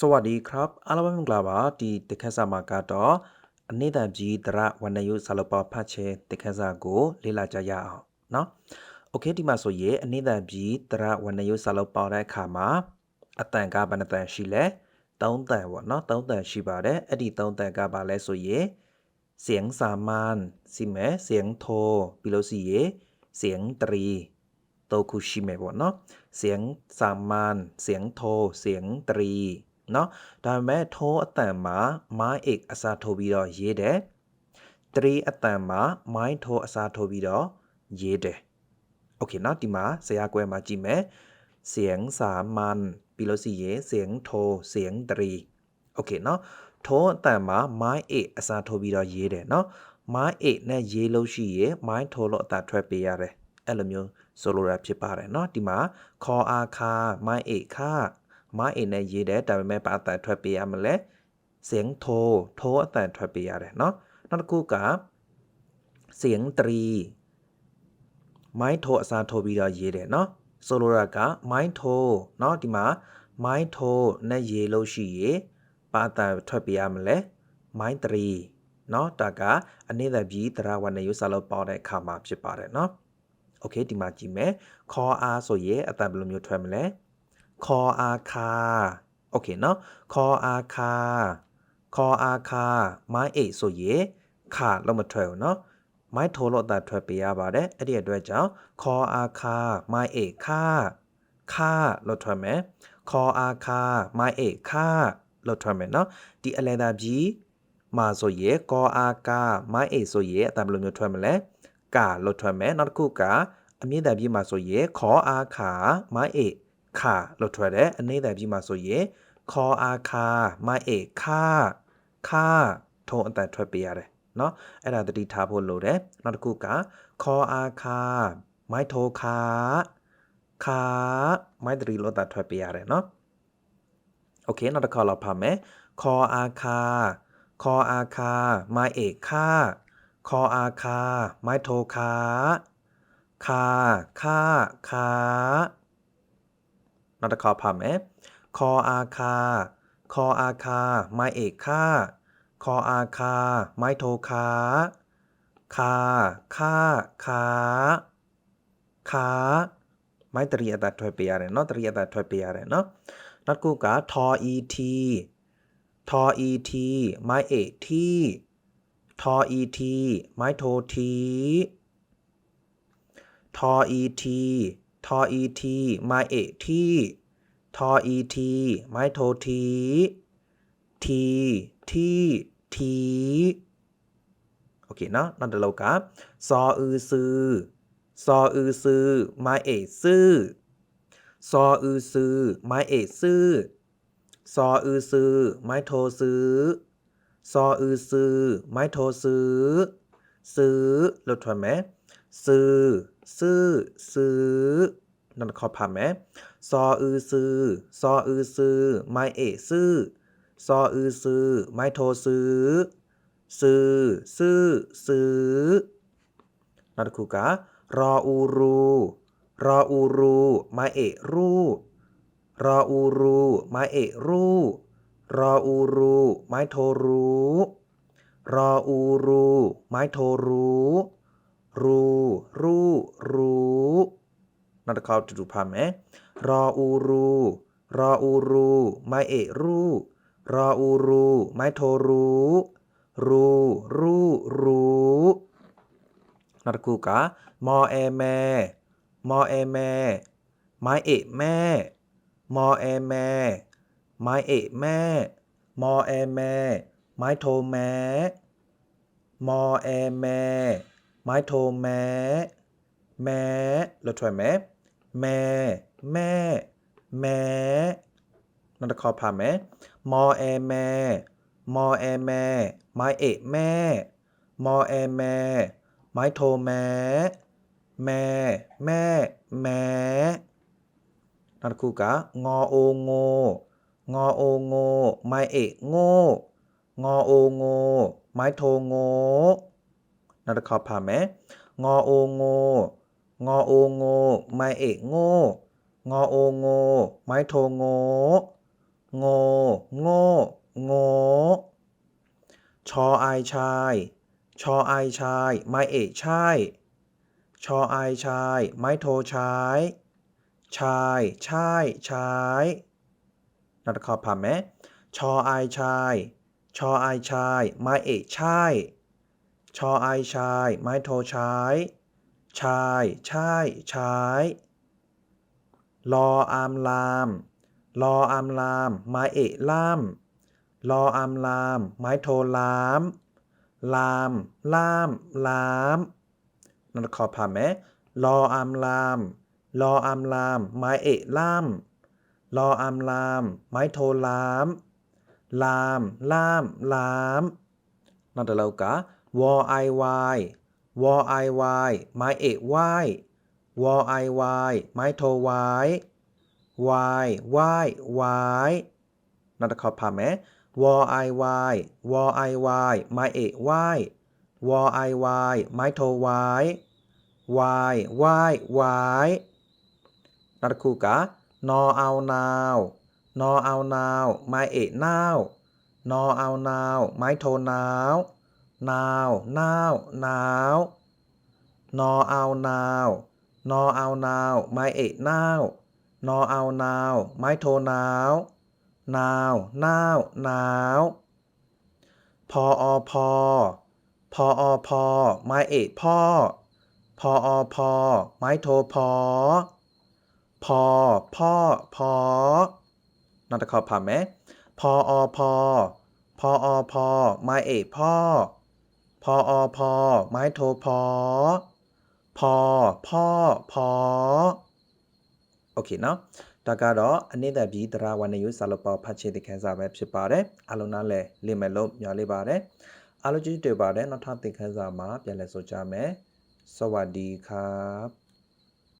สวัสดีครับအားလုံးပဲမင်္ဂလာပါဒီတခက်စာမှာကတော့အနိဒံကြီးတရဝဏ္ဏယုဇာလပဖတ်ချေတခက်စာကိုလေ့လာကြရအောင်เนาะโอเคဒီမှာဆိုရင်အနိဒံကြီးတရဝဏ္ဏယုဇာလပတဲ့အခါမှာအတန်ကဘယ်နှတန်ရှိလဲသုံးတန်ပေါ့เนาะသုံးတန်ရှိပါတယ်အဲ့ဒီသုံးတန်ကဘာလဲဆိုရင်เสียงสามัญสิแมเสียงโทပြီးလို့ရှိရင်เสียงตรีတော့ခုရှိမယ်ပေါ့เนาะเสียงสามัญเสียงโทเสียงตรี เนาะဒါပေမဲ့ထိုးအတန်မှာမိုင်းအိတ်အစားထိုးပြီးတော့ရေးတယ်တရီအတန်မှာမိုင်းထိုးအစားထိုးပြီးတော့ရေးတယ်โอเคเนาะဒီမှာဇာတ်ကွဲမှာကြည့်မယ်เสียงสามัญပြီးလို့ရှိရင်เสียงโทเสียงตรีโอเคเนาะထိုးအတန်မှာမိုင်းအိတ်အစားထိုးပြီးတော့ရေးတယ်เนาะမိုင်းအိတ်နဲ့ရေးလို့ရှိရင်မိုင်းထိုးလို့အတာထွက်ပေးရတယ်အဲ့လိုမျိုးဆိုလိုတာဖြစ်ပါတယ်เนาะဒီမှာခေါ်အားခါမိုင်းအိတ်ခါ မိုင်းအိတ်နဲ့ရေးတယ်ဒါပေမဲ့ဘာအတာထွက်ပေးရမလဲเสียงโทထိုးအတန်ထွက်ပေးရတယ်เนาะနောက်တစ်ခုကเสียงตรี မိုင်းထိုးအစားထိုးပြီးတော့ရေးတယ်เนาะဆိုလိုတာကမိုင်းထိုးเนาะဒီမှာမိုင်းထိုးနဲ့ရေးလို့ရှိရင်ပါတာထွက်ပြရမလဲမိုင်း3เนาะဒါကအနိဒံပြီးတရဝဏယုစလောက်ပေါတဲ့အခါမှာဖြစ်ပါတယ်เนาะโอเคဒီမှာကြည့်မယ်ခေါ်အားဆိုရင်အတန်ဘယ်လိုမျိုးထွက်မလဲ ခေါ်အားခါโอเคเนาะခေါ်အားခါခေါ်အားခါမိုင်း8ဆိုရင်ခါလို့မထွက်ဘူးเนาะ မိုင်းထိုးလို့အတာထွက်ပေးရပါတယ်အဲ့ဒီအတွက်ကြောင့်ခေါ်အားခါမိုင်းအေခါခါလို့ထွက်မယ်ခေါ်အားခါမိုင်းအေခါလို့ထွက်မယ်เนาะဒီအလဲတာကြီးမှာဆိုရဲကောအားကာမိုင်းအေဆိုရဲအတာဘယ်လိုမျိုးထွက်မလဲကာလို့ထွက်မယ်နောက်တစ်ခုကအမြင့်တန်ကြီးမှာဆိုရဲခေါ်အားခါမိုင်းအေ ခါလို့ထွက်တယ်အနှိမ့်တန်ကြီးမှာဆိုရဲခေါ်အားခါမိုင်းအေခါခါထုံးအတန်ထွက်ပေးရတယ် เนาะအဲ့ဒါတတိထားဖို့လိုတယ်နောက်တစ်ခုကခေါ်အားခါမိုက်ထိုခါခါမိုက်တရီလို့တာထွက်ပေးရတယ်เนาะโอเคနောက်တစ်ခါလောက်ဖတ်မယ်ခေါ်အားခါခေါ်အားခါမိုက်เอกခါခေါ်အားခါမိုက်ထိုခါခါခါခါ นาตคาพามเอคออาคา คออาคา ไม้เอกค่า คออาคา ไม้โทคาคาค่าคาคาไม้ตรีอัตถอยเปียเนาะตรีอัตถอยเปียเนาะนัดกูกะทออีทีทออีทีไม้เอกที่ทออีทีไม้โททีทออีที ทอ et ไม้เอทีทอ et ไม้โททีทีที่ทีโอเคเนาะนั่นเดี๋ยวเรากับซออือซือซออือซือไม้เอซื่อซออือซือไม้เอซื่อซออือซือไม้โทซื้อซออือซือไม้โทซื้อซื้อเราถอยไหม ซื้อ ซื้อ ซื้อ นั่นขอผ่านไหมซออือซื้อ ซออือซื้อ ไม่เอซื้อ ซออือซื้อ ไม่โทรซื้อ ซื้อ ซื้อ ซื้อ นั่นคือกะรออูรู รออูรู ไม่เอรูรออูรูไม้เอรูรออูรูไม้โทรู้รออูรูไม้โทรู้ รู รู รู้นักขาจะดุพามะรออูรู รออูรู ไม่เอกรู รออูรู ไม่โทรู้รูรูรู้นักกูกะมอแอแม่มอแอแม่ไม่เอกแม่ มอแอแม่ไม่เอกแม่ มอแอแม่ไม่โทแม่มอแอแม่ ไม้โทแม่แม่เราถอยแม้แม่แม่แม้นันทคอผ่าแม้มอแอแม่มอแอแม่ไม้เอกแม่มอแอแม่ไม้โทแม่แม่แม่แม้นันคูกะงอโอโงงอโอโงไม้เอกโง่งอโอโงไม้โทโง နောက်တစ်ခါဖတ်မယ်งอโอโงงอโอโงไม้เอกโง่งอโอโงไม้โทโง โง่โง่โง่ชอไอชายชอไอชายไม่เอกใช่ชอไอชายไม่โทใช้ชายใช่ใช้นัดขอผ่านไหมชอไอชายชอไอชายไม่เอกใช่ ชอไอชาย ไม่โทใช้ชายใช่ใช้รออามลามรออามลาม ไม้เอะล่ามรออามลาม ไม้โทลาม ลาม ล่าม ลามนั่นขอผ่านไหมรออามลามรออามลาม ไม้เอะล่ามรออามลาม ไม้โทลาม ลาม ล่าม ลามนั่นแต่เรากะ วอไอวายวอไอวายไม้เอะวายวอไอวายไม้โทวายวายวายวายนั่นตะขอผ่าไหมวอไอวายวอไอวายไม้เอะวายวอไอวายไม้โทวายวายวายวายนั่นตะคู่กะนอเอานาว นอเอานาว ไม้เอะนาว นอเอานาว ไม้โทนาว นาวนาวหนาวนอเอานาวนอเอานาวไม้เอะนาวนอเอานาวไม้โทนาวนาวนาวหนาวพออพอพออพอไม้เอะพ่อพออพอไม้โทพอพอพ่อพอนันตะขอผ่านไหมพออพอพออพอไม้เอะพ่อ พออพอ ไม้โทพอ พอ พ่อ พอ โอเคเนาะဒါကတော့အနည်းသက်ပြီးတရားဝဏ္ဏယုစာလပေါ်ဖတ်ချေတဲ့ခန်းစာပဲဖြစ်ပါတယ်အလုံးနားလဲလင်မယ်လို့ညွှန်လေးပါတယ်အားလုံးကျေးဇူးတင်ပါတယ်နောက်ထပ်သင်ခန်းစာမှာပြန်လည်ဆိုကြမယ်စวัสดีครับ